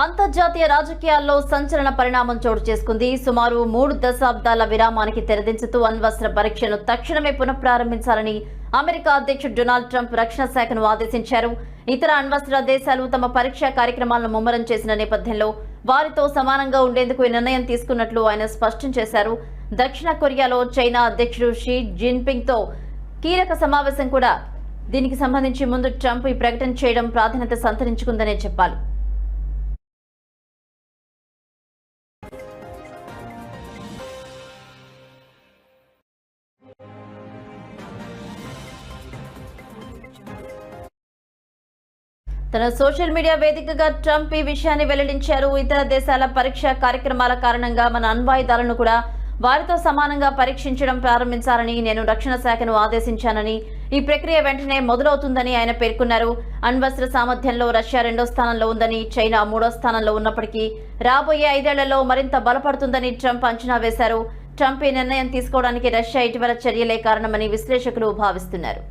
అంతర్జాతీయ రాజకీయాల్లో సంచలన పరిణామం చోటు చేసుకుంది. సుమారు మూడు దశాబ్దాల విరామానికి తెరదించుతూ అణ్వస్త్ర పరీక్షను తక్షణమే పునఃప్రారంభించాలని అమెరికా అధ్యక్షుడు డొనాల్డ్ ట్రంప్ రక్షణ శాఖను ఆదేశించారు. ఇతర అణ్వస్త్ర దేశాలు తమ పరీక్షా కార్యక్రమాలను ముమ్మరం చేసిన నేపథ్యంలో వారితో సమానంగా ఉండేందుకు ఈ నిర్ణయం తీసుకున్నట్లు ఆయన స్పష్టం చేశారు. దక్షిణ కొరియాలో చైనా అధ్యక్షుడు షీ జిన్పింగ్తో కీలక సమావేశం కూడా దీనికి సంబంధించి ముందు ట్రంప్ ఈ ప్రకటన చేయడం ప్రాధాన్యత సంతరించుకుందనే చెప్పాలి. తన సోషల్ మీడియా వేదికగా ట్రంప్ ఈ విషయాన్ని వెల్లడించారు. ఇతర దేశాల పరీక్ష కార్యక్రమాల కారణంగా మన అణ్వాయుధాలను కూడా వారితో సమానంగా పరీక్షించడం ప్రారంభించాలని నేను రక్షణ శాఖను ఆదేశించానని ఈ ప్రక్రియ వెంటనే మొదలవుతుందని ఆయన పేర్కొన్నారు. అణ్వస్త్ర సామర్థ్యంలో రష్యా రెండో స్థానంలో ఉందని చైనా మూడో స్థానంలో ఉన్నప్పటికీ రాబోయే ఐదేళ్ళలో మరింత బలపడుతుందని ట్రంప్ అంచనా వేశారు. ట్రంప్ ఈ నిర్ణయం తీసుకోవడానికి రష్యా ఇటీవల చర్యలే కారణమని విశ్లేషకులు భావిస్తున్నారు.